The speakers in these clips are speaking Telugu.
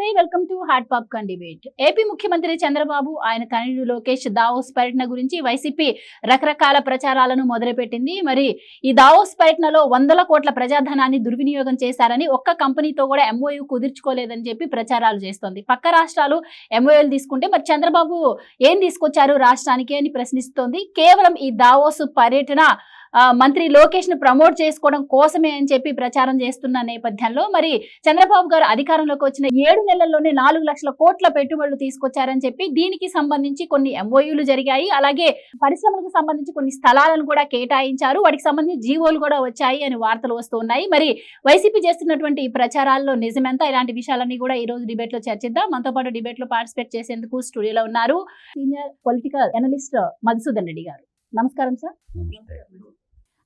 నమస్తే welcome to hot pop debate. AP ముఖ్యమంత్రి చంద్రబాబు ఆయన తనయుడు లోకేష్ దావోస్ పర్యటన గురించి వైసీపీ రకరకాల ప్రచారాలను మొదలుపెట్టింది. మరి ఈ దావోస్ పర్యటనలో వందల కోట్ల ప్రజాధనాన్ని దుర్వినియోగం చేశారని ఒక్క కంపెనీతో కూడా ఎంఓయూ కుదుర్చుకోలేదని చెప్పి ప్రచారాలు చేస్తోంది. పక్క రాష్ట్రాలు ఎంఓయూలు తీసుకుంటే మరి చంద్రబాబు ఏం తీసుకొచ్చారు రాష్ట్రానికి అని ప్రశ్నిస్తోంది. కేవలం ఈ దావోస్ పర్యటన మంత్రి లోకేష్ను ప్రమోట్ చేసుకోవడం కోసమే అని చెప్పి ప్రచారం చేస్తున్న నేపథ్యంలో మరి చంద్రబాబు గారు అధికారంలోకి వచ్చిన ఏడు నెలల్లోనే నాలుగు లక్షల కోట్ల పెట్టుబడులు తీసుకొచ్చారని చెప్పి దీనికి సంబంధించి కొన్ని ఎంఓయూలు జరిగాయి. అలాగే పరిశ్రమలకు సంబంధించి కొన్ని స్థలాలను కూడా కేటాయించారు. వాటికి సంబంధించి జీవోలు కూడా వచ్చాయి అని వార్తలు వస్తున్నాయి మరి వైసీపీ చేస్తున్నటువంటి ఈ ప్రచారాల్లో నిజమెంత? ఇలాంటి విషయాలన్నీ కూడా ఈ రోజు డిబేట్లో చర్చిద్దాం. మనతో పాటు డిబేట్లో పార్టిసిపేట్ చేసేందుకు స్టూడియోలో ఉన్నారు senior political analyst Madhusudan Reddy garu. నమస్కారం సార్.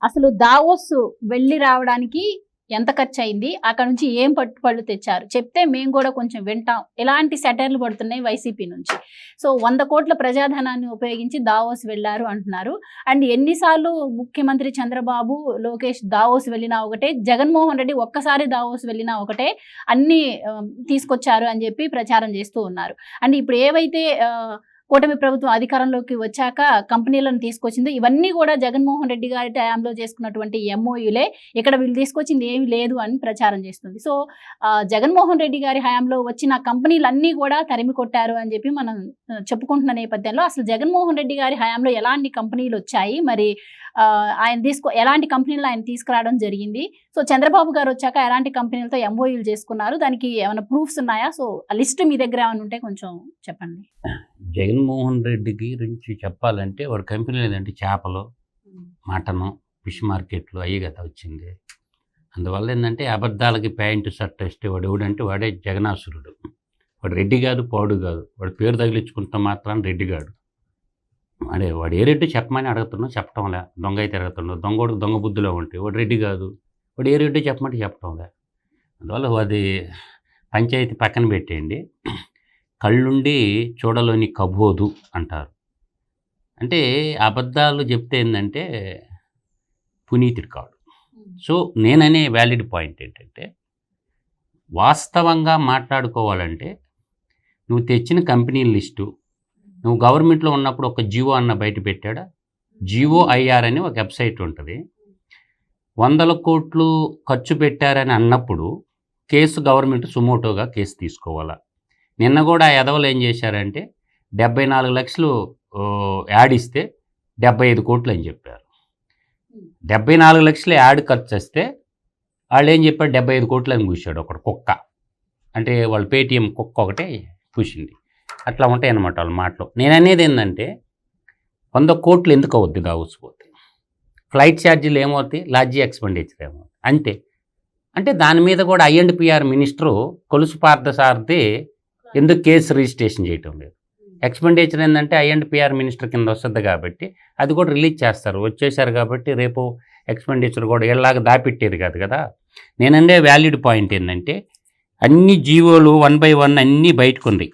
అసలు దావోస్ వెళ్ళి రావడానికి ఎంత ఖర్చు అయింది అక్కడ నుంచి ఏం పట్టుపళ్ళు తెచ్చారు? చెప్తే మేము కూడా కొంచెం వింటాం. ఎలాంటి సెటర్లు పడుతున్నాయి వైసీపీ నుంచి? సో వంద కోట్ల ప్రజాధనాన్ని ఉపయోగించి దావోస్ వెళ్ళారు అంటున్నారు. అండ్ ఎన్నిసార్లు ముఖ్యమంత్రి చంద్రబాబు లోకేష్ దావోస్ వెళ్ళినా ఒకటే జగన్మోహన్ రెడ్డి ఒక్కసారి దావోస్ వెళ్ళినా ఒకటే అన్ని తీసుకొచ్చారు అని చెప్పి ప్రచారం చేస్తూ ఉన్నారు. అండ్ ఇప్పుడు ఏవైతే కూటమి ప్రభుత్వం అధికారంలోకి వచ్చాక కంపెనీలను తీసుకొచ్చింది. ఇవన్నీ కూడా జగన్మోహన్ రెడ్డి గారి టైంలో చేసుకున్నటువంటి ఎంఓయులే ఇక్కడ వీళ్ళు తీసుకొచ్చింది ఏమీ లేదు అని ప్రచారం చేస్తుంది. సో జగన్మోహన్ రెడ్డి గారి హయాంలో వచ్చిన కంపెనీలన్నీ కూడా తరిమి కొట్టారు అని చెప్పి మనం చెప్పుకుంటున్న నేపథ్యంలో అసలు జగన్మోహన్ రెడ్డి గారి హయాంలో ఎలాంటి కంపెనీలు వచ్చాయి? మరి ఆయన తీసుకో ఎలాంటి కంపెనీలు ఆయన తీసుకురావడం జరిగింది? సో చంద్రబాబు గారు వచ్చాక ఎలాంటి కంపెనీలతో ఎంఓయూలు చేసుకున్నారు? దానికి ఏమైనా ప్రూఫ్స్ ఉన్నాయా? సో ఆ లిస్ట్ మీ దగ్గర ఏమైనా ఉంటే కొంచెం చెప్పండి. జగన్మోహన్ రెడ్డి గురించి చెప్పాలంటే వాడు కంపెనీ లేదంటే చేపలు మటను ఫిష్ మార్కెట్లు అయ్యి కదా వచ్చింది. అందువల్ల ఏంటంటే అబద్ధాలకి ప్యాంటు షర్ట్ వేస్తే వాడు ఎవడంటే వాడే జగనాసురుడు వాడు రెడ్డి కాదు పౌడు కాదు. వాడు పేరు తగిలించుకుంటాం మాత్రం రెడ్డి కాడు. వాడు ఏ రెడ్డి చెప్పమని అడుగుతున్నావు చెప్పటంలే దొంగ అయితే తిరుగుతున్నావు దొంగోడు దొంగ బుద్ధిలో ఉంటే వాడు రెడ్డి కాదు. వాడు ఏ రెడ్డి చెప్పమంటే చెప్పటంలే అందువల్ల అది పంచాయతీ పక్కన పెట్టేయండి. కళ్ళుండి చూడలోని కబోదు అంటారు. అంటే అబద్ధాలు చెప్తే ఏంటంటే పునీతుడు కాడు సో నేననే వ్యాలిడ్ పాయింట్ ఏంటంటే వాస్తవంగా మాట్లాడుకోవాలంటే నువ్వు తెచ్చిన కంపెనీల లిస్టు నువ్వు గవర్నమెంట్లో ఉన్నప్పుడు ఒక జియో అన్న బయట పెట్టాడా? జియో ఐఆర్ అని ఒక వెబ్సైట్ ఉంటుంది. వందల కోట్లు ఖర్చు పెట్టారని అన్నప్పుడు కేసు గవర్నమెంట్ సుమోటోగా కేసు తీసుకోవాలా? నిన్న కూడా ఎదవలు ఏం చేశారంటే డెబ్బై నాలుగు లక్షలు యాడ్ ఇస్తే డెబ్బై ఐదు కోట్లు అని చెప్పారు. డెబ్బై నాలుగు లక్షలు యాడ్ ఖర్చు వస్తే వాళ్ళు ఏం చెప్పారు? డెబ్బై ఐదు కోట్లు అని కూర్చాడు ఒకడు కుక్క. అంటే వాళ్ళు పేటిఎం కుక్క ఒకటే కూర్చుంది అట్లా ఉంటాయి అన్నమాట వాళ్ళ మాటలు. నేను అనేది ఏంటంటే వంద కోట్లు ఎందుకు అవుద్ది దావుసిపోతే ఫ్లైట్ ఛార్జీలు ఏమవుతాయి? లాడ్జీ ఎక్స్పెండిచర్ ఏమవుతుంది అంతే. అంటే దాని మీద కూడా ఐఎండ్పిఆర్ మినిస్టరు కొలుసు పార్థసారథి ఎందుకు కేసు రిజిస్ట్రేషన్ చేయటం లేదు? ఎక్స్పెండిచర్ ఏంటంటే ఐఎండ్పిఆర్ మినిస్టర్ కింద వస్తుంది కాబట్టి అది కూడా రిలీజ్ చేస్తారు. వచ్చేసారు కాబట్టి రేపు ఎక్స్పెండిచర్ కూడా ఎలాగ దాపెట్టేది కాదు కదా? నేనండే వ్యాలిడ్ పాయింట్ ఏంటంటే అన్ని జీవోలు వన్ బై వన్ అన్నీ బయటకు ఉంది.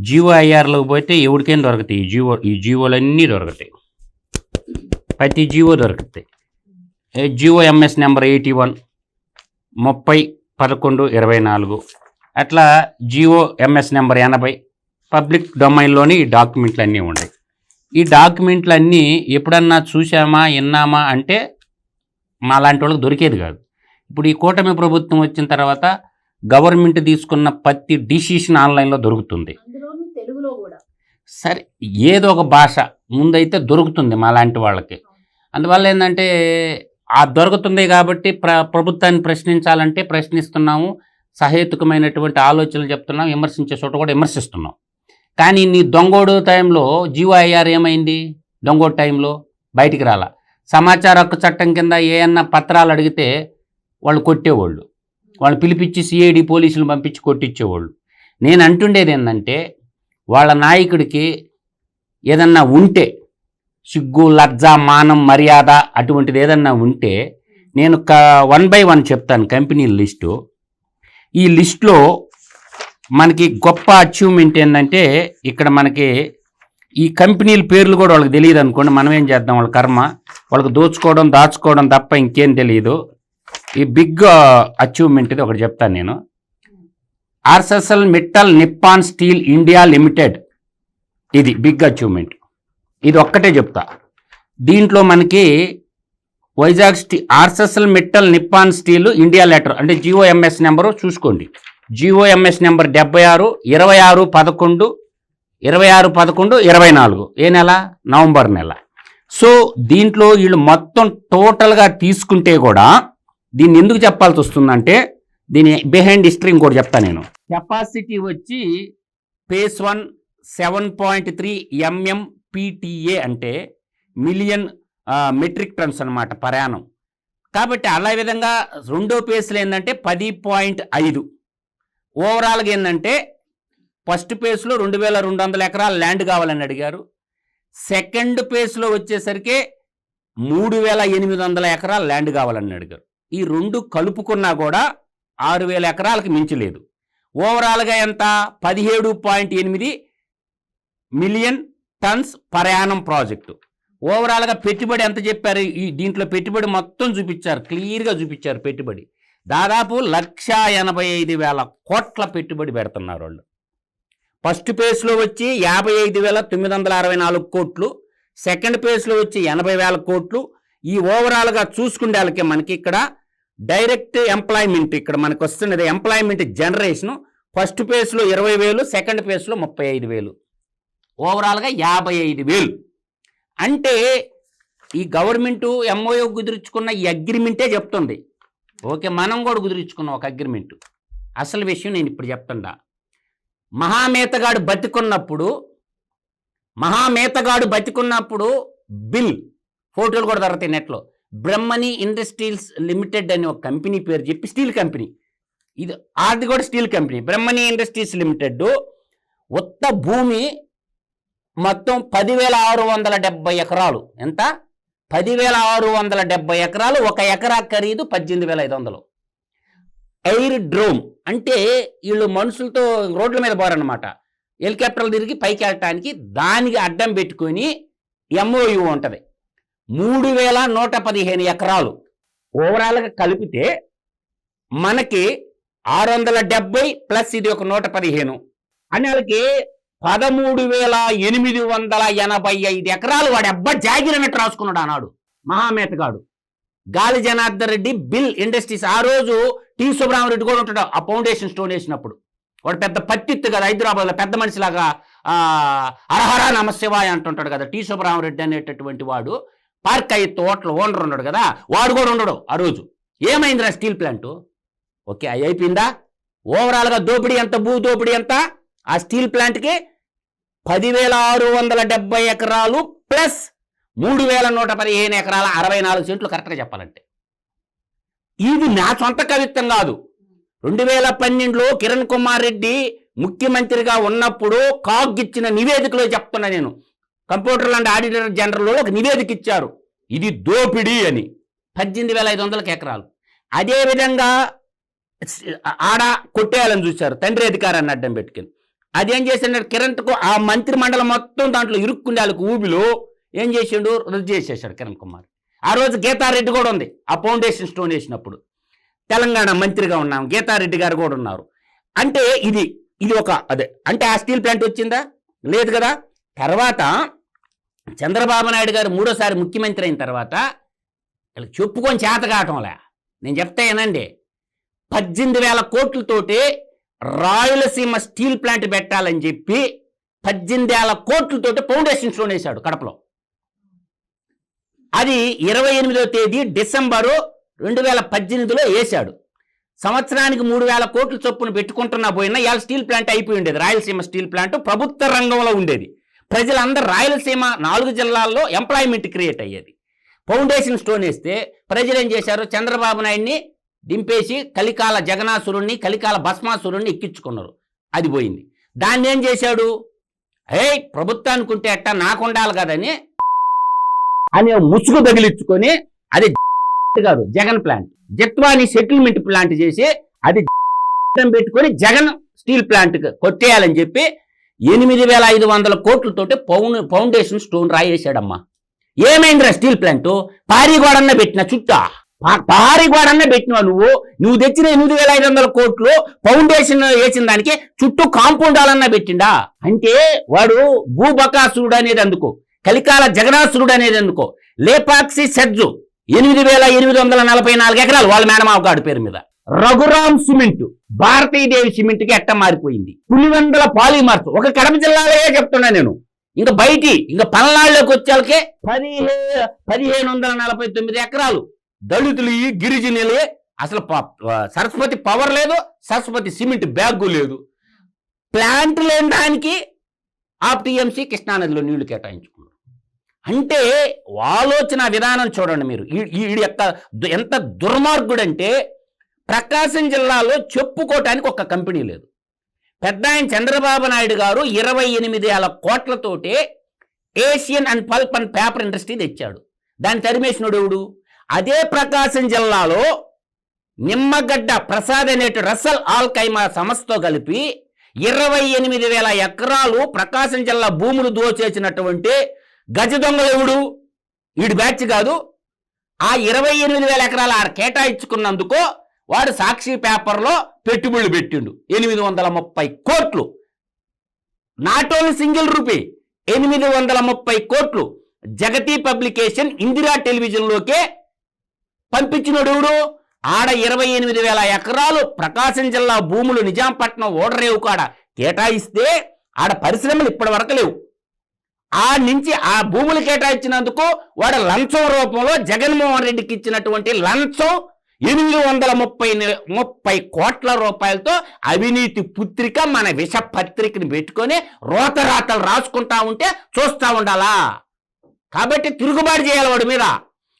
జీవో ఐఆర్లోకి పోతే ఎవరికైనా దొరుకుతాయి? ఈ జీవో ఈ జీవోలన్నీ అన్నీ దొరుకుతాయి. ప్రతి జీవో దొరుకుతాయి. GO MS number eighty one ముప్పై పదకొండు ఇరవై నాలుగు. అట్లా జియో ఎంఎస్ నెంబర్ ఎనభై పబ్లిక్ డొమైన్లోని ఈ డాక్యుమెంట్లు అన్నీ ఉన్నాయి ఈ డాక్యుమెంట్లు అన్నీ ఎప్పుడన్నా చూసామా విన్నామా అంటే మా లాంటి వాళ్ళకి దొరికేది కాదు. ఇప్పుడు ఈ కూటమి ప్రభుత్వం వచ్చిన తర్వాత గవర్నమెంట్ తీసుకున్న ప్రతి డిసిషన్ ఆన్లైన్లో దొరుకుతుంది. సరే ఏదో ఒక భాష ముందైతే దొరుకుతుంది మా లాంటి వాళ్ళకి. అందువల్ల ఏంటంటే ఆ దొరుకుతుంది కాబట్టి ప్ర ప్రభుత్వాన్ని ప్రశ్నించాలంటే ప్రశ్నిస్తున్నాము. సహేతుకమైనటువంటి ఆలోచనలు చెప్తున్నాం విమర్శించే చోట కూడా విమర్శిస్తున్నాం. కానీ నీ దొంగోడు టైంలో జీవో ఐఆర్ ఏమైంది? దొంగోడు టైంలో బయటికి రాలా. సమాచార హక్కు చట్టం కింద ఏమన్నా పత్రాలు అడిగితే వాళ్ళు కొట్టేవాళ్ళు. వాళ్ళు పిలిపించి సిఐడి పోలీసులు పంపించి కొట్టించేవాళ్ళు. నేను అంటుండేది ఏంటంటే వాళ్ళ నాయకుడికి ఏదన్నా ఉంటే సిగ్గు లజ్జ మానం మర్యాద అటువంటిది ఏదన్నా ఉంటే నేను క వన్ బై వన్ చెప్తాను కంపెనీ లిస్టు. ఈ లిస్ట్లో మనకి గొప్ప అచీవ్మెంట్ ఏంటంటే ఇక్కడ మనకి ఈ కంపెనీల పేర్లు కూడా వాళ్ళకి తెలియదు అనుకోండి మనం ఏం చేద్దాం? వాళ్ళ కర్మ. వాళ్ళకి దోచుకోవడం దాచుకోవడం తప్ప ఇంకేం తెలియదు ఈ బిగ్ అచీవ్మెంట్ ఇది ఒకటి చెప్తాను నేను. Arcelor Mittal Nippon steel India limited. ఇది బిగ్ అచీవ్మెంట్ ఇది ఒక్కటే చెప్తా. దీంట్లో మనకి Vizag స్టీ Arcelor Mittal Nippon steel India letter. అంటే జిఓఎంఎస్ నెంబరు చూసుకోండి. జిఓఎంఎస్ నెంబర్ డెబ్బై ఆరు ఇరవై ఆరు పదకొండు ఇరవై ఆరు పదకొండు ఇరవై నాలుగు. ఏ నెల? నవంబర్ నెల. సో దీంట్లో వీళ్ళు మొత్తం టోటల్గా తీసుకుంటే కూడా దీన్ని ఎందుకు చెప్పాల్సి వస్తుందంటే దీని బిహైండ్ హిస్టరీ ఇంకోటి చెప్తాను నేను. కెపాసిటీ వచ్చి phase one seven point three MM PTA అంటే మిలియన్ మెట్రిక్ టన్స్ అనమాట ప్రయాణం. కాబట్టి అలా విధంగా రెండో పేస్లు ఏంటంటే పది పాయింట్ ఐదు. ఓవరాల్గా ఏంటంటే ఫస్ట్ పేస్లో రెండు వేల రెండు వందల ఎకరాల ల్యాండ్ కావాలని అడిగారు. సెకండ్ పేస్లో వచ్చేసరికి మూడు వేల ఎనిమిది వందల ఎకరాల ల్యాండ్ కావాలని అడిగారు. ఈ రెండు కలుపుకున్నా కూడా ఆరు వేల ఎకరాలకు మించలేదు ఓవరాల్గా ఎంత? పదిహేడు పాయింట్ ఎనిమిది మిలియన్ టన్స్ ప్రయాణం ప్రాజెక్టు. ఓవరాల్గా పెట్టుబడి ఎంత చెప్పారు? ఈ దీంట్లో పెట్టుబడి మొత్తం చూపించారు. క్లియర్గా చూపించారు పెట్టుబడి. దాదాపు లక్ష ఎనభై ఐదు వేల కోట్ల పెట్టుబడి పెడుతున్నారు వాళ్ళు. ఫస్ట్ పేజ్లో వచ్చి యాభై ఐదు వేల తొమ్మిది వందల అరవై నాలుగు కోట్లు. సెకండ్ పేజ్లో వచ్చి ఎనభై వేల కోట్లు. ఈ ఓవరాల్గా చూసుకునే వాళ్ళకి మనకి ఇక్కడ డైరెక్ట్ ఎంప్లాయ్మెంట్ ఇక్కడ మనకు వస్తున్నది ఎంప్లాయ్మెంట్ జనరేషన్ ఫస్ట్ పేజ్లో ఇరవై వేలు సెకండ్ పేజ్లో ముప్పై ఐదు వేలు. ఓవరాల్గా యాభై ఐదు వేలు. అంటే ఈ గవర్నమెంట్ ఎంఓయో కుదుర్చుకున్న ఈ అగ్రిమెంటే చెప్తుంది. ఓకే మనం కూడా కుదుర్చుకున్నాం ఒక అగ్రిమెంట్. అసలు విషయం నేను ఇప్పుడు చెప్తుండా మహామేతగాడు బతికున్నప్పుడు మహామేతగాడు బతికున్నప్పుడు బిల్ ఫోటోలు కూడా దొరుకుతాయి నెట్లో. బ్రహ్మణి ఇండస్ట్రీస్ లిమిటెడ్ అనే ఒక కంపెనీ పేరు చెప్పి స్టీల్ కంపెనీ. ఇది అది కూడా steel company. Brahmani industries limited ఉత్త భూమి మొత్తం పదివేల ఆరు వందల డెబ్బై ఎకరాలు. ఎంత? పదివేల ఆరు వందల డెబ్బై ఎకరాలు. ఒక ఎకరా ఖరీదు పద్దెనిమిది వేల ఐదు వందలు. ఎయిర్ డ్రోమ్ అంటే వీళ్ళు మనుషులతో రోడ్ల మీద పోరన్నమాట. హెలికాప్టర్లు తిరిగి పైకి వెళ్ళటానికి దానికి అడ్డం పెట్టుకొని ఎంఓయు ఉంటుంది. మూడు వేల నూట పదిహేను ఎకరాలు. ఓవరాల్గా కలిపితే మనకి ఆరు వందల డెబ్బై ప్లస్ ఇది ఒక నూట పదిహేను. అని వాళ్ళకి పదమూడు వేల ఎనిమిది వందల ఎనభై ఐదు ఎకరాలు వాడు అబ్బా జాగిరన్నట్టు రాసుకున్నాడు ఆనాడు. మహామేతగాడు. గాలి జనార్దన్ రెడ్డి బిల్ ఇండస్ట్రీస్. ఆ రోజు టి సుబ్రహ్మరెడ్డి కూడా ఉంటాడు. ఆ ఫౌండేషన్ స్టోన్ వేసినప్పుడు. వాడు పెద్ద పత్తిత్తు కదా హైదరాబాద్లో పెద్ద మనిషిలాగా అర్హరా నమశివాయ అంటుంటాడు కదా టి సుబ్రహ్మరెడ్డి అనేటటువంటి వాడు. పార్క్ అయ్యి తోటల ఓనర్ ఉన్నాడు కదా వాడు కూడా ఉండడు ఆ రోజు. ఏమైందిరా స్టీల్ ప్లాంట్? ఓకే అయి అయిపోయిందా? ఓవరాల్గా దోపిడీ ఎంత భూ దోపిడీ ఎంత? ఆ స్టీల్ ప్లాంట్కి పదివేల ఆరు వందల డెబ్బై ఎకరాలు ప్లస్ మూడు వేల నూట పదిహేను ఎకరాల అరవై నాలుగు సెంట్లు కరెక్ట్గా చెప్పాలంటే. ఇది నా సొంత కవిత్వం కాదు. రెండు వేల పన్నెండులో కిరణ్ కుమార్ రెడ్డి ముఖ్యమంత్రిగా ఉన్నప్పుడు కాగ్ ఇచ్చిన నివేదికలో చెప్తున్నా నేను. కంప్యూటర్ అండ్ ఆడిటర్ జనరల్లో ఒక నివేదిక ఇచ్చారు. ఇది దోపిడీ అని. పద్దెనిమిది వేల ఐదు వందలకు ఎకరాలు. అదేవిధంగా ఆడ కొట్టేయాలని చూశారు. తండ్రి అధికారాన్ని అడ్డం పెట్టుకుని. అదేం చేసిండు? కిరణ్కు ఆ మంత్రి మండలం మొత్తం దాంట్లో ఇరుక్కుండే వాళ్ళకి ఊబిలో ఏం చేసిండు? రద్దు చేసేసాడు కిరణ్ కుమార్. ఆ రోజు గీతారెడ్డి కూడా ఉంది. ఆ ఫౌండేషన్ స్టోన్ వేసినప్పుడు. తెలంగాణ మంత్రిగా ఉన్నాం. గీతారెడ్డి గారు కూడా ఉన్నారు. అంటే ఇది ఇది ఒక అదే అంటే ఆ స్టీల్ ప్లాంట్ వచ్చిందా? లేదు కదా? తర్వాత చంద్రబాబు నాయుడు గారు మూడోసారి ముఖ్యమంత్రి అయిన తర్వాత వీళ్ళకి చెప్పుకొని చేత కావటంలే నేను చెప్తా ఏనండి పద్దెనిమిది వేల కోట్లతోటి రాయలసీమ స్టీల్ ప్లాంట్ పెట్టాలని చెప్పి పద్దెనిమిది వేల కోట్లతోటి ఫౌండేషన్ స్టోన్ వేశాడు కడపలో. అది ఇరవై ఎనిమిదో తేదీ డిసెంబరు రెండు వేల పద్దెనిమిదిలో వేశాడు సంవత్సరానికి మూడు వేల కోట్ల చొప్పున పెట్టుకుంటున్నా పోయినా ఇవాళ స్టీల్ ప్లాంట్ అయిపోయి ఉండేది. రాయలసీమ స్టీల్ ప్లాంట్ ప్రభుత్వ రంగంలో ఉండేది. ప్రజలందరూ రాయలసీమ నాలుగు జిల్లాల్లో ఎంప్లాయ్మెంట్ క్రియేట్ అయ్యేది. ఫౌండేషన్ స్టోన్ వేస్తే ప్రజలు ఏం చేశారు? చంద్రబాబు నాయుడిని దింపేసి కలికాల జగనాసురుణ్ణి కలికాల భస్మాసురుణ్ణి ఎక్కించుకున్నారు. అది పోయింది. దాన్ని ఏం చేశాడు? హే ప్రభుత్వానికి ఉంటే అట్ట నాకు ఉండాలి కదని అనే ముసుగు తగిలించుకొని అది గారు Jagan plant. Jethwani settlement plant చేసి అది పెట్టుకొని జగన్ స్టీల్ ప్లాంట్ కొట్టేయాలని చెప్పి ఎనిమిది వేల ఐదు వందల కోట్లతోటి పౌన్ ఫౌండేషన్ స్టోన్ రాయేశాడమ్మా. ఏమైందిరా స్టీల్ ప్లాంట్? పారిగోడన్న పెట్టిన చుట్టా. భారీ పారి గోడన్నా పెట్టినావు నువ్వు. నువ్వు తెచ్చిన ఎనిమిది వేల ఐదు వందల కోట్లు ఫౌండేషన్ వేసిన దానికి చుట్టూ కాంపౌండ్ వాళ్ళన్నా పెట్టిండా? అంటే వాడు భూబకాసురుడు అనేది అందుకో కలికాల జగనాసురుడు అనేది అందుకో లేపాక్సి సెడ్జు ఎనిమిది వేల ఎనిమిది వందల నలభై నాలుగు ఎకరాలు వాళ్ళ మేనమావ గాడి పేరు మీద. రఘురామ్ సిమెంట్ భారతీదేవి సిమెంట్కి ఎట్ట మారిపోయింది? పులివెందుల పాలిమార్స్ ఒక కడప జిల్లాలో చెప్తున్నా నేను. ఇంకా బయటి ఇంకా పల్నాడులోకి వచ్చాకే పదిహే పదిహేను వందల నలభై తొమ్మిది ఎకరాలు. దళితులు ఈ గిరిజనులు అసలు ప- సరస్వతి పవర్ లేదు సరస్వతి సిమెంట్ బ్యాగు లేదు. ప్లాంట్ లేని దానికి ఆ కృష్ణానదిలో నీళ్ళు కేటాయించుకున్నారు. అంటే ఆలోచన విధానం చూడండి మీరు. ఈ- యొక్క దు- ఎంత దుర్మార్గుడంటే ప్రకాశం జిల్లాలో చెప్పుకోవటానికి ఒక కంపెనీ లేదు. పెద్ద ఆయన చంద్రబాబు నాయుడు గారు ఇరవై ఎనిమిది వేల కోట్లతోటే Asian and pulp and paper industry తెచ్చాడు. దాన్ని తరిమేసినోడు ఎవడు? అదే ప్రకాశం జిల్లాలో నిమ్మగడ్డ ప్రసాద్ అనేటి రసల్ ఆల్ కైమా సంస్థతో కలిపి ఇరవై ఎనిమిది వేల ఎకరాలు ప్రకాశం జిల్లా భూములు దోచేసినటువంటి గజ దొంగలెవుడు వీడి బ్యాచ్ కాదు. ఆ ఇరవై ఎనిమిది వేల ఎకరాలు ఆడ కేటాయించుకున్నందుకు వాడు సాక్షి పేపర్లో పెట్టుబడులు పెట్టిండు. ఎనిమిది వందల ముప్పై కోట్లు. నాట్ ఓన్లీ సింగిల్ రూపీ ఎనిమిది వందల ముప్పై కోట్లు. జగతి పబ్లికేషన్ ఇందిరా టెలివిజన్లోకే పంపించినోడు ఎవడు? ఆడ ఇరవై ఎనిమిది వేల ఎకరాలు ప్రకాశం జిల్లా భూములు నిజాంపట్నం ఓడరేవు కాడ కేటాయిస్తే ఆడ పరిశ్రమలు ఇప్పటి వరకు లేవు. ఆ నుంచి ఆ భూములు కేటాయించినందుకు వాడు లంచం రూపంలో జగన్మోహన్ రెడ్డికి ఇచ్చినటువంటి లంచం ఎనిమిది వందల ముప్పై ముప్పై కోట్ల రూపాయలతో అవినీతి పుత్రిక మన విష పత్రికని పెట్టుకొని రోతరాతలు రాసుకుంటా ఉంటే చూస్తూ ఉండాలా? కాబట్టి తిరుగుబాటు చేయాలి వాడి మీద.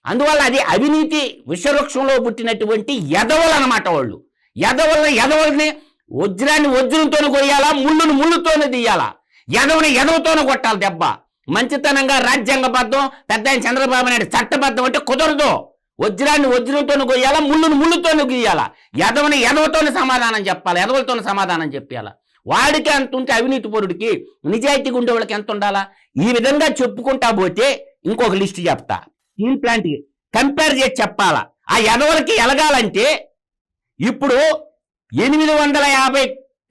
అందువల్ల అది అవినీతి విషవృక్షంలో పుట్టినటువంటి ఎదవలు అనమాట వాళ్ళు. ఎదవల ఎదవల్ని వజ్రాన్ని వజ్రంతోనే కొయ్యాలా ముళ్ళును ముళ్ళుతోనే తీయాలా? ఎదవని ఎదవతోనే కొట్టాలి దెబ్బ. మంచితనంగా రాజ్యాంగబద్ధం పెద్ద ఆయన చంద్రబాబు నాయుడు చట్టబద్ధం అంటే కుదరదు. వజ్రాన్ని వజ్రంతోనే కొయ్యాలా ముళ్ళును ముళ్ళుతోనే గీయాలా? ఎదవని ఎదవతోనే సమాధానం చెప్పాలి? ఎదవలతోనే సమాధానం చెప్పాలా? వాడికి అంత ఉంటే అవినీతి పరుడికి నిజాయితీగా ఉండే వాళ్ళకి ఎంత ఉండాలా? ఈ విధంగా చెప్పుకుంటా పోతే ఇంకొక లిస్ట్ చెప్తా. స్టీల్ ప్లాంట్ కంపేర్ చేసి చెప్పాలా? ఆ ఎదవలకి ఎలగాలంటే ఇప్పుడు ఎనిమిది వందల యాభై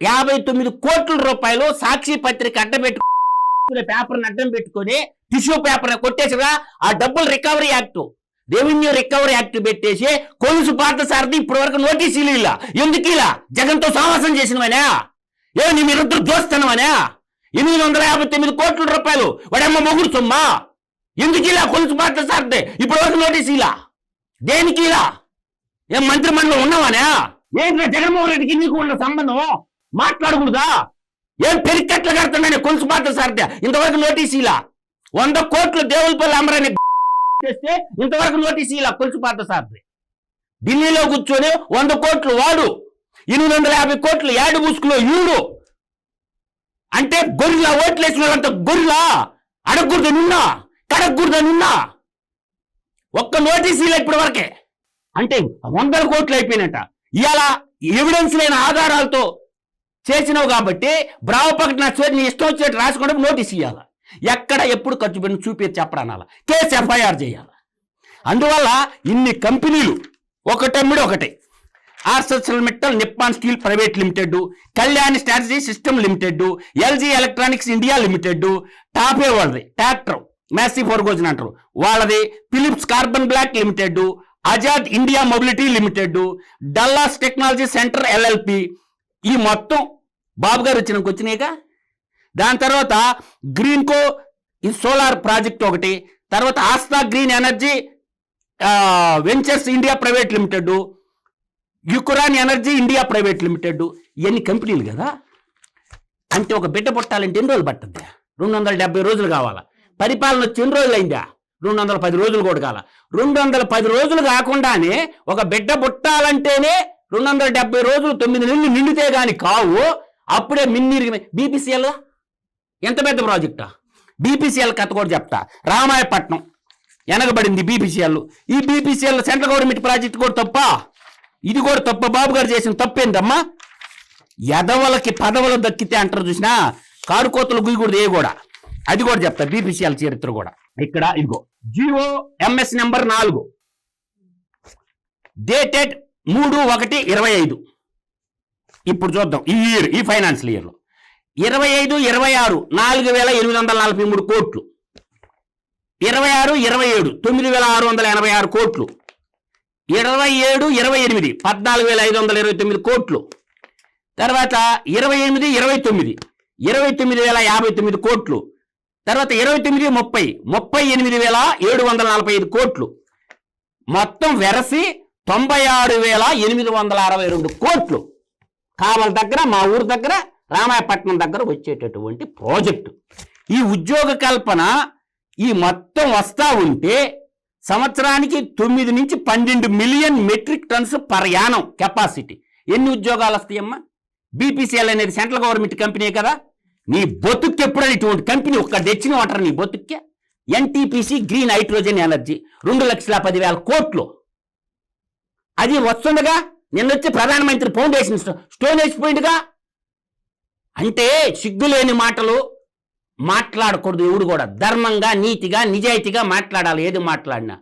యాభై తొమ్మిది కోట్ల రూపాయలు సాక్షి పత్రిక అడ్డం పెట్టుకునే పేపర్ని అడ్డం పెట్టుకొని టిష్యూ పేపర్ని కొట్టేసిరా ఆ డబ్బులు recovery act revenue recovery act పెట్టేసి కొలుసు పాత సారథి ఇప్పటి వరకు నోటీసులు ఇలా ఎందుకు ఇలా? జగన్తో సాహసం చేసినవనా? ఏ నీ మీరిద్దరు దోస్తనవనా ఎనిమిది వందల యాభై తొమ్మిది కోట్ల రూపాయలు. వాడమ్మ మొగుడు సొమ్మా? ఎందుకు ఇలా కొలుసు పాత సార్తే? ఇప్పటి వరకు నోటీస్ ఇలా. దేనికి ఇలా? ఏం మంత్రి మండలం ఉన్నావానా? ఏంటి జగన్మోహన్ రెడ్డికి నీకు ఉన్న సంబంధం? మాట్లాడకూడదా? ఏం పెరికట్లు కడుతున్నాను కొలుసు పాత సార్తే? ఇంతవరకు నోటీస్ ఇలా. వంద కోట్లు దేవులపల్లి అమరాని చేస్తే ఇంతవరకు నోటీస్ ఇలా కొలుసు పాట సార్తే. ఢిల్లీలో కూర్చొని వంద కోట్లు వాడు. ఎనిమిది వందల యాభై కోట్లు యాడు ముసుకులో ఈడు. అంటే గొర్రెల ఓట్లు వేసిన వాళ్ళంతా గొర్రెల? అడగకూడదు నిన్నా. కడగకూడదనున్నా ఒక్క నోటీస్ ఇలా ఇప్పటి వరకే అంటే వందల కోట్లు అయిపోయినట్ట ఇలా ఎవిడెన్స్ లేని ఆధారాలతో చేసినావు కాబట్టి బ్రావ నా చేతి నీ ఇష్టం వచ్చేట్టు రాసుకుంటే నోటీస్ ఇవ్వాలి ఎక్కడ ఎప్పుడు ఖర్చు పెట్టిన చూపి చెప్పడానాల. కేసు ఎఫ్ఐఆర్ చేయాలి. అందువల్ల ఇన్ని కంపెనీలు ఒకటమ్మిడి ఒకటే. Arcelor Mittal Nippon steel private limited Kalyan strategy system limited LG electronics India limited టాపే వాళ్ళది. ట్రాక్టర్. మ్యాసీ ఫోర్గోజన్ అంటారు. వాళ్ళది Philips carbon black limited Azad India mobility limited Dallas technology centre LLP ఈ మొత్తం బాబు గారు వచ్చినాక వచ్చినాయిగా దాని తర్వాత గ్రీన్కో ఈ సోలార్ ప్రాజెక్ట్ ఒకటి తర్వాత Astha green energy ventures India private limited యుకురాన్ energy India private limited ఇవన్నీ కంపెనీలు కదా. అంటే ఒక బిడ్డ పుట్టాలంటే ఎన్ని రోజులు పట్టద్ది రెండు వందల డెబ్బై రోజులు కావాలా? పరిపాలన వచ్చి ఎన్ని రోజులు అయిందా రెండు వందల పది రోజులు కూడా కాల రెండు వందల పది రోజులు కాకుండానే ఒక బిడ్డ పుట్టాలంటేనే రెండు వందల డెబ్బై రోజులు తొమ్మిది నెలలు నిండితే గాని కావు. అప్పుడే మిన్నీరు బీపీసీఎల్ ఎంత పెద్ద ప్రాజెక్టా? బీపీసీఎల్ కథ కూడా చెప్తా. రామాయపట్నం. వెనకబడింది బీపీసీఎల్. ఈ బీపీసీఎల్ సెంట్రల్ గవర్నమెంట్ ప్రాజెక్ట్ కూడా తప్ప? ఇది కూడా తప్ప. బాబు గారు చేసిన తప్పేందమ్మా? ఎదవలకి పదవులు దక్కితే అంటారు చూసినా కారుకోతలు గుయ్యకూడదు ఏ కూడా అది కూడా చెప్తా బీపీసీఎల్ చరిత్ర కూడా. ఇక్కడ ఇదిగో జియో ఎంఎస్ నెంబర్ నాలుగు. డేటెడ్ మూడు ఒకటి ఇరవై ఐదు. ఇప్పుడు చూద్దాం ఈ ఇయర్ ఈ ఫైనాన్షియల్ ఇయర్లో ఇరవై ఐదు ఇరవై ఆరు నాలుగు వేల ఎనిమిది వందల నలభై మూడు కోట్లు. ఇరవై ఆరు ఇరవై ఏడు తొమ్మిది వేల ఆరు వందల ఎనభై ఆరు కోట్లు. ఇరవై ఏడు ఇరవై ఎనిమిది పద్నాలుగు వేల ఐదు వందల ఇరవై తొమ్మిది కోట్లు. తర్వాత ఇరవై ఎనిమిది ఇరవై తొమ్మిది. ఇరవై తొమ్మిది వేల యాభై తొమ్మిది కోట్లు. తర్వాత ఇరవై తొమ్మిది ముప్పై. ముప్పై ఎనిమిది వేల ఏడు వందల నలభై ఐదు కోట్లు. మొత్తం వెరసి తొంభై ఆరు వేల ఎనిమిది వందల అరవై రెండు కోట్లు. కావల దగ్గర మా ఊరు దగ్గర రామాయపట్నం దగ్గర వచ్చేటటువంటి ప్రాజెక్టు. ఈ ఉద్యోగ కల్పన ఈ మొత్తం వస్తా ఉంటే సంవత్సరానికి తొమ్మిది నుంచి పన్నెండు million metric tons per annum capacity. ఎన్ని ఉద్యోగాలు వస్తాయమ్మా? బీపీసీఎల్ అనేది సెంట్రల్ గవర్నమెంట్ కంపెనీ కదా. నీ బొతుక్కి ఎప్పుడైనా ఇటువంటి కంపెనీ ఒక్క తెచ్చిన వాటర్ నీ బొతుక్కే? ఎన్టీపీసీ గ్రీన్ హైడ్రోజన్ ఎనర్జీ రెండు లక్షల పదివేల కోట్లు. అది వస్తుండగా నిన్నొచ్చి ప్రధానమంత్రి ఫౌండేషన్ స్టోన్ వేసిపోయిందిగా అంటే సిగ్గులేని మాటలు మాట్లాడకూడదు ఎవడు కూడా. ధర్మంగా నీతిగా నిజాయితీగా మాట్లాడాలి. ఏది మాట్లాడినా.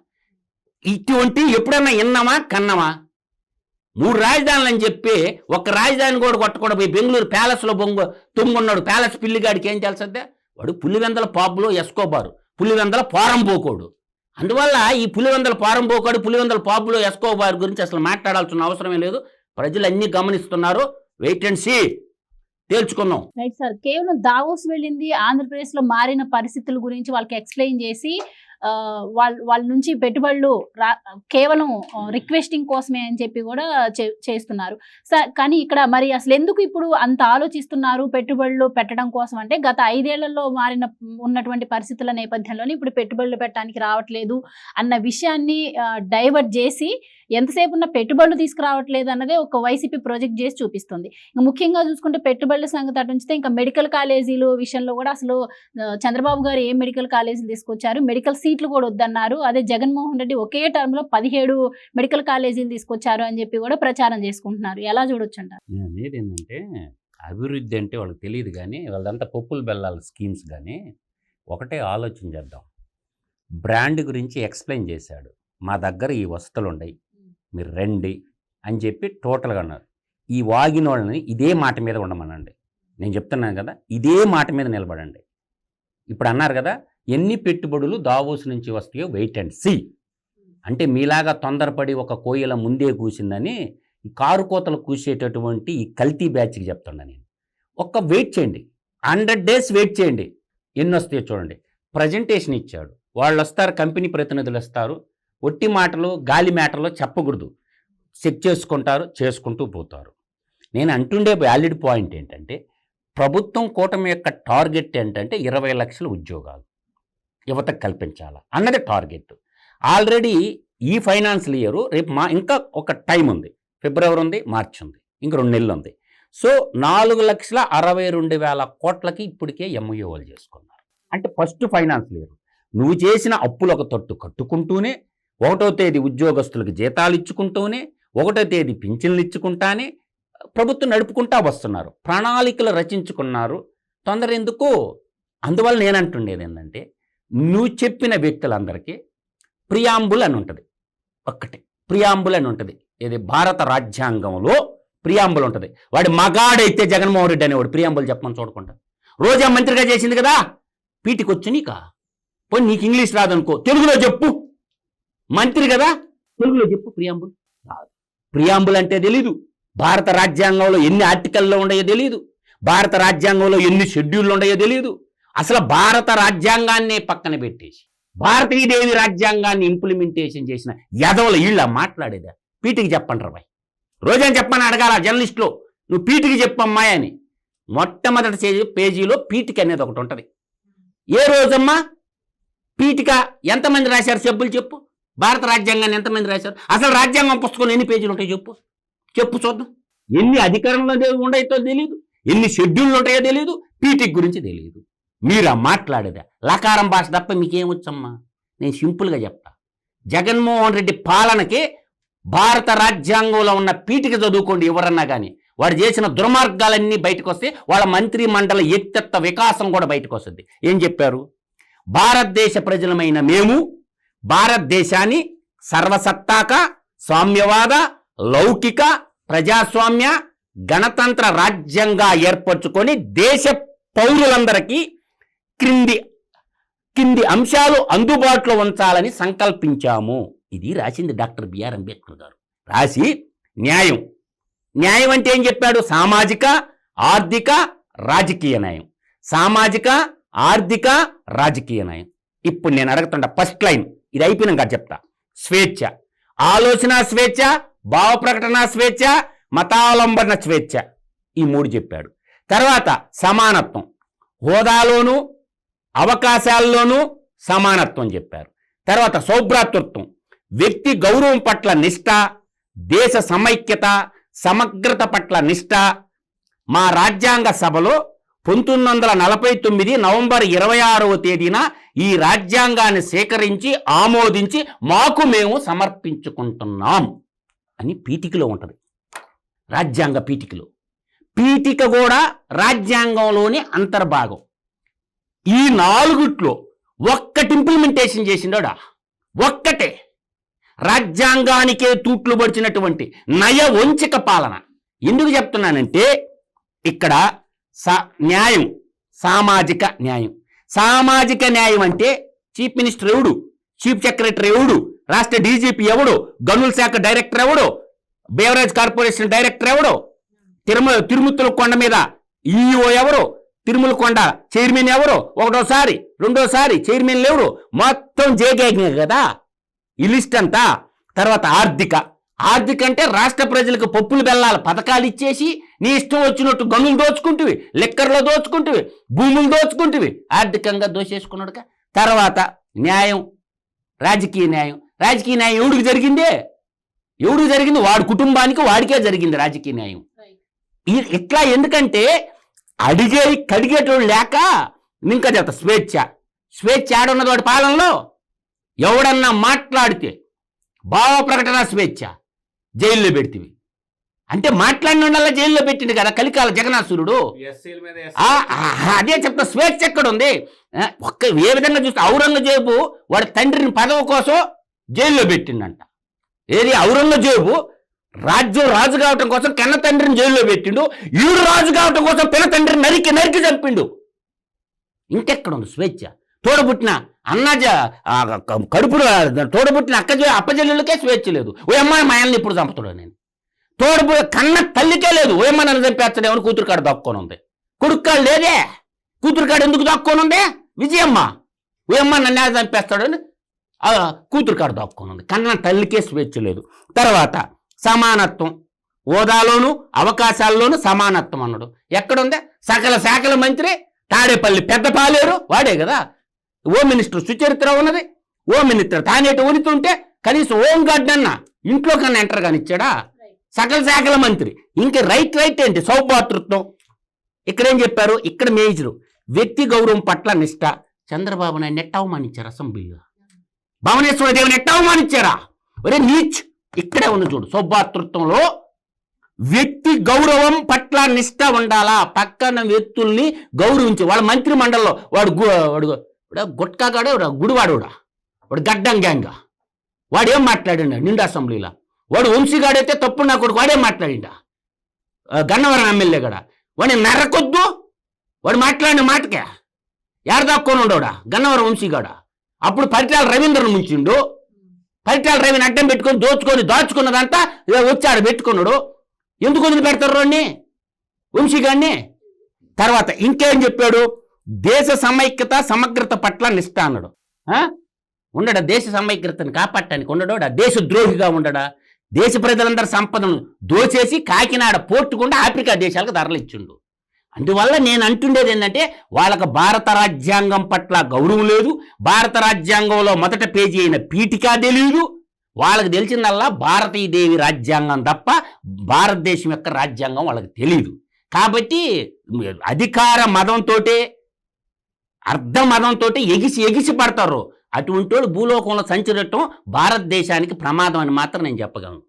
ఇటువంటి ఎప్పుడన్నా విన్నామా కన్నామా? మూడు రాజధానులు అని చెప్పి ఒక రాజధాని కూడా కొట్టకుండా పోయి బెంగళూరు ప్యాలెస్లో బొంగు తుమ్మున్నాడు. ప్యాలెస్ పిల్లిగాడికి ఏం తెలుసద్దా వాడు పులివెందల పాపులో ఎస్కోబారు. పులివెందల పోరంబోకోడు. అందువల్ల ఈ పులివెందల పోరంబోకోడు పులివెందల పాపులో ఎస్కోబారు గురించి అసలు మాట్లాడాల్సిన అవసరమే లేదు. ప్రజలు అన్ని గమనిస్తున్నారు. వెయిట్ అండ్ సీ తేల్చుకుందాం. రైట్ సార్ కేవలం దావోస్ వెళ్ళింది ఆంధ్రప్రదేశ్లో మారిన పరిస్థితుల గురించి వాళ్ళకి ఎక్స్ప్లెయిన్ చేసి వాళ్ళ వాళ్ళ నుంచి పెట్టుబడులు రా కేవలం రిక్వెస్టింగ్ కోసమే అని చెప్పి కూడా చే- చేస్తున్నారు. కానీ ఇక్కడ మరి అసలు ఎందుకు ఇప్పుడు అంత ఆలోచిస్తున్నారు పెట్టుబడులు పెట్టడం కోసం? అంటే గత ఐదేళ్ళలో మారిన ఉన్నటువంటి పరిస్థితుల నేపథ్యంలోనే ఇప్పుడు పెట్టుబడులు పెట్టడానికి రావట్లేదు అన్న విషయాన్ని డైవర్ట్ చేసి ఎంతసేపు ఉన్న పెట్టుబడులు తీసుకురావట్లేదు అన్నదే ఒక వైసీపీ ప్రాజెక్ట్ చేసి చూపిస్తుంది. ఇంకా ముఖ్యంగా చూసుకుంటే పెట్టుబడుల సంగతి అటు ఉంచితే ఇంకా మెడికల్ కాలేజీలు విషయంలో కూడా అసలు చంద్రబాబు గారు ఏ మెడికల్ కాలేజీలు తీసుకొచ్చారు? మెడికల్ సీట్లు కూడా వద్దన్నారు. అదే జగన్మోహన్ రెడ్డి ఒకే టర్మ్లో పదిహేడు మెడికల్ కాలేజీలు తీసుకొచ్చారు అని చెప్పి కూడా ప్రచారం చేసుకుంటున్నారు. ఎలా చూడొచ్చు అంటారు అనేది ఏంటంటే అభివృద్ధి అంటే వాళ్ళకి తెలియదు కానీ వాళ్ళదంతా పప్పులు బెల్లాల స్కీమ్స్ కానీ ఒకటే ఆలోచన చేద్దాం. బ్రాండ్ గురించి ఎక్స్ప్లెయిన్ చేశాడు. మా దగ్గర ఈ వసతులు ఉన్నాయి మీరు రండి అని చెప్పి టోటల్గా అన్నారు. ఈ వాగిన వాళ్ళని ఇదే మాట మీద ఉండమనండి. నేను చెప్తున్నాను కదా ఇదే మాట మీద నిలబడండి. ఇప్పుడు అన్నారు కదా ఎన్ని పెట్టుబడులు దావోస్ నుంచి వస్తాయో వెయిట్ అండ్ సి. అంటే మీలాగా తొందరపడి ఒక కోయిల ముందే కూసిందని ఈ కారు కోతలు కూసేటటువంటి ఈ కల్తీ బ్యాచ్కి చెప్తున్నా నేను. ఒక్క వెయిట్ చేయండి. హండ్రెడ్ డేస్ వెయిట్ చేయండి. ఎన్ని వస్తాయో చూడండి. ప్రజెంటేషన్ ఇచ్చాడు. వాళ్ళు వస్తారు కంపెనీ ప్రతినిధులు వస్తారు. ఒట్టి మాటలు గాలి మాటలు చెప్పకూడదు. చెక్ చేసుకుంటారు చేసుకుంటూ పోతారు. నేను అంటుండే వ్యాలిడ్ పాయింట్ ఏంటంటే ప్రభుత్వం కూటమి యొక్క టార్గెట్ ఏంటంటే ఇరవై లక్షల ఉద్యోగాలు యువతకు కల్పించాలా అన్నది టార్గెట్. ఆల్రెడీ ఈ ఫైనాన్షియల్ ఇయర్ రేపు మా ఇంకా ఒక టైం ఉంది. ఫిబ్రవరి ఉంది మార్చ్ ఉంది ఇంక రెండు నెలలు ఉంది. సో నాలుగు లక్షల అరవై రెండు వేల కోట్లకి ఇప్పటికే ఎంఈఓలు చేసుకున్నారు. అంటే ఫస్ట్ ఫైనాన్షియల్ ఇయర్ నువ్వు చేసిన అప్పులు ఒక తొట్టు కట్టుకుంటూనే ఒకటో తేదీ ఉద్యోగస్తులకు జీతాలు ఇచ్చుకుంటూనే ఒకటో తేదీ పింఛన్లు ఇచ్చుకుంటానే ప్రభుత్వం నడుపుకుంటా వస్తున్నారు. ప్రణాళికలు రచించుకున్నారు. తొందర ఎందుకు? అందువల్ల నేనంటుండేది ఏంటంటే నువ్వు చెప్పిన వ్యక్తులందరికీ ప్రియాంబుల్ అని ఉంటుంది. ఒక్కటి. ప్రియాంబుల్ అని ఉంటుంది. ఇది భారత రాజ్యాంగంలో ప్రియాంబుల్ ఉంటుంది. వాడి మగాడైతే జగన్మోహన్ రెడ్డి అనేవాడు ప్రియాంబుల్ చెప్పమని చూడకుండా. రోజా మంత్రిగా చేసింది కదా? పీటికొచ్చు నీకా పోనీ నీకు ఇంగ్లీష్ రాదనుకో. తెలుగులో చెప్పు. మంత్రి కదా? తెలుగులో చెప్పు ప్రియాంబుల్. రాదు ప్రియాంబుల్ అంటే తెలీదు. భారత రాజ్యాంగంలో ఎన్ని ఆర్టికల్లో ఉన్నాయో తెలియదు భారత రాజ్యాంగంలో ఎన్ని షెడ్యూళ్ళు ఉన్నాయో తెలియదు అసలు భారత రాజ్యాంగాన్నే పక్కన పెట్టేసి భారతీయదేవి రాజ్యాంగాన్ని ఇంప్లిమెంటేషన్ చేసిన యదవుల ఈళ్ళ మాట్లాడేదా? పీటికి చెప్పండి రాబాయ్ రోజని చెప్పని అడగాల జర్నలిస్టులో? నువ్వు పీటికి చెప్పమ్మాయి అని. మొట్టమొదటి పేజీలో పీటికి అనేది ఒకటి ఉంటుంది. ఏ రోజమ్మా? పీటిక ఎంతమంది రాశారు? సభ్యులు చెప్పు. భారత రాజ్యాంగాన్ని ఎంతమంది రాశారు? అసలు రాజ్యాంగం పుస్తకం ఎన్ని పేజీలు ఉంటాయో చెప్పు. చెప్పు చూద్దాం. ఎన్ని అధికారంలో ఉండేతో తెలియదు ఎన్ని షెడ్యూళ్ళు ఉంటాయో తెలియదు పీటీ గురించి తెలియదు మీరా మాట్లాడేదా? లకారం భాష తప్ప మీకేమొచ్చమ్మా? నేను సింపుల్గా చెప్తా. జగన్మోహన్ రెడ్డి పాలనకి భారత రాజ్యాంగంలో ఉన్న పీఠిక చదువుకోండి ఎవరన్నా కానీ వాడు చేసిన దుర్మార్గాలన్నీ బయటకు వస్తే వాళ్ళ మంత్రి మండల ఎత్తెత్త వికాసం కూడా బయటకు వస్తుంది ఏం చెప్పారు? భారతదేశ ప్రజలమైన మేము భారతదేశాన్ని సర్వసత్తాక సామ్యవాద లౌకిక ప్రజాస్వామ్య గణతంత్ర రాజ్యంగా ఏర్పరచుకొని దేశ పౌరులందరికీ క్రింది కింది అంశాలు అందుబాటులో ఉంచాలని సంకల్పించాము. ఇది రాసింది డాక్టర్ బిఆర్ అంబేద్కర్ గారు. రాసి న్యాయం. న్యాయం అంటే ఏం చెప్పాడు? సామాజిక ఆర్థిక రాజకీయ న్యాయం. సామాజిక ఆర్థిక రాజకీయ న్యాయం. ఇప్పుడు నేను అడుగుతుంటా ఫస్ట్ లైన్ ఇది అయిపోయినాక చెప్తా. స్వేచ్ఛ. ఆలోచన స్వేచ్ఛ భావ ప్రకటన స్వేచ్ఛ మతావలంబన స్వేచ్ఛ. ఈ మూడు చెప్పాడు. తర్వాత సమానత్వం. హోదాలోనూ అవకాశాల్లోనూ సమానత్వం చెప్పారు. తర్వాత సౌభ్రాతృత్వం. వ్యక్తి గౌరవం పట్ల నిష్ఠ దేశ సమైక్యత సమగ్రత పట్ల నిష్ఠ మా రాజ్యాంగ సభలో పంతొమ్మిది వందల నలభై తొమ్మిది నవంబర్ ఇరవై ఆరవ తేదీన ఈ రాజ్యాంగాన్ని సేకరించి ఆమోదించి మాకు మేము సమర్పించుకుంటున్నాం అని పీఠికలో ఉంటుంది. రాజ్యాంగ పీఠికలో. పీఠిక కూడా రాజ్యాంగంలోని అంతర్భాగం. ఈ నాలుగుట్లో ఒక్కటి ఇంప్లిమెంటేషన్ చేసిండోడా? ఒక్కటే. రాజ్యాంగానికే తూట్లు పడిచినటువంటి నయ వంచక పాలన. ఎందుకు చెప్తున్నానంటే ఇక్కడ సా న్యాయం. సామాజిక న్యాయం. సామాజిక న్యాయం అంటే చీఫ్ మినిస్టర్ ఎవడు? చీఫ్ సెక్రటరీ ఎవడు? రాష్ట్ర డీజీపీ ఎవడు? గనుల శాఖ డైరెక్టర్ ఎవడు? బేవరేజ్ కార్పొరేషన్ డైరెక్టర్ ఎవడు? తిరుమల తిరుమతుల కొండ మీద ఈఓ ఎవరు? తిరుమల కొండ చైర్మన్ ఎవరు? ఒకటోసారి రెండోసారి చైర్మన్ ఎవరు? మొత్తం జేగేజ్ఞ కదా? ఈ లిస్ట్ అంతా తర్వాత ఆర్థిక. ఆర్థిక అంటే రాష్ట్ర ప్రజలకు పప్పులు బెల్లాల పథకాలు ఇచ్చేసి నీ ఇష్టం వచ్చినట్టు గనులు దోచుకుంటువి లిక్కర్లో దోచుకుంటువి భూములు దోచుకుంటువి ఆర్థికంగా దోచేసుకున్నాడుగా తర్వాత న్యాయం రాజకీయ న్యాయం. రాజకీయ న్యాయం ఎవడికి జరిగిందే? ఎవడికి జరిగింది? వాడి కుటుంబానికి వాడికే జరిగింది రాజకీయ న్యాయం. ఇట్లా ఎందుకంటే అడిగే కడిగేటోడు లేక ఇంకా చెప్తా స్వేచ్ఛ. స్వేచ్ఛ ఆడున్నది వాడి పాలనలో ఎవడన్నా మాట్లాడితే భావ ప్రకటన స్వేచ్ఛ. జైల్లో పెడితే అంటే మాట్లాడిన జైల్లో పెట్టిండు కదా కలికాల ఆ, అదే చెప్తా స్వేచ్ఛ ఎక్కడ ఉంది ఒక్క ఏ విధంగా చూస్తే ఔరంగజేబు వాడి తండ్రిని పదవి కోసం జైల్లో పెట్టిండంట. ఏది ఔరంగజేబు రాజ్యం రాజు కావటం కోసం కన్న తండ్రిని జైల్లో పెట్టిండు ఈడు రాజు కావటం కోసం పిల్ల తండ్రిని నరికి నరికి చంపిండు. ఇంకెక్కడ ఉంది స్వేచ్ఛ? తోడబుట్టిన అన్నజ ఆ, క- కడుపులో తోడబుట్టిన అక్క అప్పజల్లులకే స్వేచ్ఛ లేదు. ఓ అమ్మాయి మా ఇప్పుడు చంపుతాడు నేను. తోడబు కన్న తల్లికే లేదు. ఏమన్నా అమ్మ నన్ను చంపేస్తాడేమని కూతురు కాడ దక్కొని కొడుక్కాడు లేదే. కూతురు కాడ ఎందుకు దక్కొని విజయమ్మ. ఓ నన్ను చంపేస్తాడని కూతురు కాడ దక్కొని కన్న తల్లికే స్వేచ్ఛ లేదు. తర్వాత సమానత్వం. హోదాలోను అవకాశాల్లోనూ సమానత్వం అన్నాడు. ఎక్కడుంది? సకల శాఖల మంత్రి తాడేపల్లి పెద్ద పాలేరు వాడే కదా. ఓ మినిస్టర్ సుచరిత్ర ఉన్నది. ఓ మినిస్టర్ తానేటి ఉనితుంటే కనీసం ఓం గార్డ్ అన్న ఇంట్లో కన్నా ఎంటర్ కానిచ్చాడా? సకల శాఖల మంత్రి. ఇంకా రైట్ రైట్ ఏంటి? సౌభాతృత్వం. ఇక్కడేం చెప్పారు? ఇక్కడ మేజరు. వ్యక్తి గౌరవం పట్ల నిష్ట. చంద్రబాబు నాయుడు నెట్ అవమానించారు అసెంబ్లీలో? భువనేశ్వర దేవుని నెట్ అవమానించారా? ఒరే నీచ్. ఇక్కడే ఉంది చూడు. సౌభాతృత్వంలో వ్యక్తి గౌరవం పట్ల నిష్ట ఉండాలా? పక్కన వ్యక్తుల్ని గౌరవించి. వాళ్ళ మంత్రి మండలిలో వాడు గు- వాడు వాడు గుట్కాగాడే గుడివాడు వాడు గడ్డం గ్యాంగ్. వాడు ఏం మాట్లాడినాడు నిండు అసెంబ్లీలో. వాడు వంశీగాడైతే తప్పుడు నా కొడుకు వాడే మాట్లాడిండా? గన్నవరం ఎమ్మెల్యే గడ. వాడిని నరకొద్దు వాడు మాట్లాడిన మాటకే. యాడ దాక్కొని ఉండవుడా? గన్నవరం వంశీగాడ. అప్పుడు పరిటాల రవీంద్రను ముంచిండు. పరిటాల రవిని అడ్డం పెట్టుకొని దోచుకొని దాచుకున్నదంతా వచ్చాడు పెట్టుకున్నాడు. ఎందుకు వదిలి పెడతారు రోడ్ని? వంశీగాడిని? తర్వాత ఇంకేం చెప్పాడు? దేశ సమైక్యత సమగ్రత పట్ల నిష్ఠ అన్నాడు. ఆ? ఉండడా దేశ సమైక్యతను కాపాడటానికి ఉండడా? దేశ ద్రోహిగా ఉండడా? దేశ ప్రజలందరి సంపదను దోచేసి కాకినాడ పోర్టుకుండా ఆఫ్రికా దేశాలకు తరలిచ్చిండు అందువల్ల నేను అంటుండేది ఏంటంటే వాళ్ళకు భారత రాజ్యాంగం పట్ల గౌరవం లేదు భారత రాజ్యాంగంలో మొదట పేజీ అయిన పీఠికా తెలియదు వాళ్ళకి తెలిసిందల్లా భారతీదేవి రాజ్యాంగం తప్ప భారతదేశం యొక్క రాజ్యాంగం వాళ్ళకి తెలియదు కాబట్టి అధికార మతంతో అర్ధ మతంతో ఎగిసి ఎగిసి పడతారు. అటువంటి వాళ్ళు భూలోకంలో సంచరటం భారతదేశానికి ప్రమాదం అని మాత్రం నేను చెప్పగలను.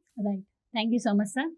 Thank you so much sir